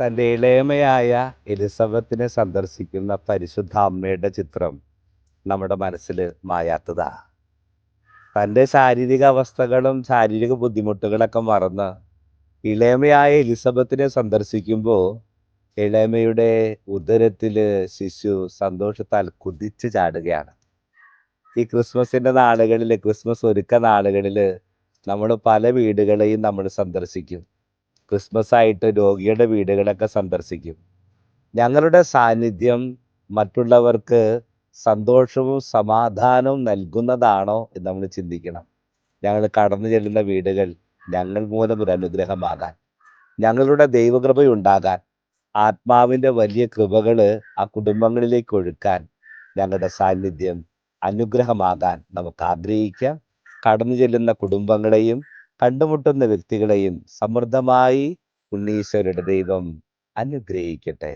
തന്റെ ഇളയമയായ എലിസബത്തിനെ സന്ദർശിക്കുന്ന പരിശുദ്ധ അമ്മയുടെ ചിത്രം നമ്മുടെ മനസ്സിൽ മായാത്തതാ. തന്റെ ശാരീരിക അവസ്ഥകളും ശാരീരിക ബുദ്ധിമുട്ടുകളൊക്കെ മറന്ന് ഇളയമയായ എലിസബത്തിനെ സന്ദർശിക്കുമ്പോൾ ഇളയമയുടെ ഉദരത്തിൽ ശിശു സന്തോഷത്താൽ കുതിച്ചു ചാടുകയാണ്. ഈ ക്രിസ്മസിന്റെ നാളുകളിൽ ക്രിസ്മസ് ഒരുക്ക നാളുകളിൽ നമ്മൾ പല വീടുകളെയും നമ്മൾ സന്ദർശിക്കും. ക്രിസ്മസ് ആയിട്ട് രോഗിയുടെ വീടുകളൊക്കെ സന്ദർശിക്കും. ഞങ്ങളുടെ സാന്നിധ്യം മറ്റുള്ളവർക്ക് സന്തോഷവും സമാധാനവും നൽകുന്നതാണോ എന്ന് നമ്മൾ ചിന്തിക്കണം. ഞങ്ങൾ കടന്നു ചെല്ലുന്ന വീടുകൾ ഞങ്ങൾ മൂലം ഒരു അനുഗ്രഹമാകാൻ ഞങ്ങളുടെ ദൈവകൃപയുണ്ടാകാൻ ആത്മാവിന്റെ വലിയ കൃപകൾ ആ കുടുംബങ്ങളിലേക്ക് ഒഴുക്കാൻ ഞങ്ങളുടെ സാന്നിധ്യം അനുഗ്രഹമാകാൻ നമുക്ക് ആഗ്രഹിക്കാം. കടന്നു ചെല്ലുന്ന കുടുംബങ്ങളെയും കണ്ടുമുട്ടുന്ന വ്യക്തികളെയും സമൃദ്ധമായി ഉണ്ണീശ്വരുടെ ദൈവം അനുഗ്രഹിക്കട്ടെ.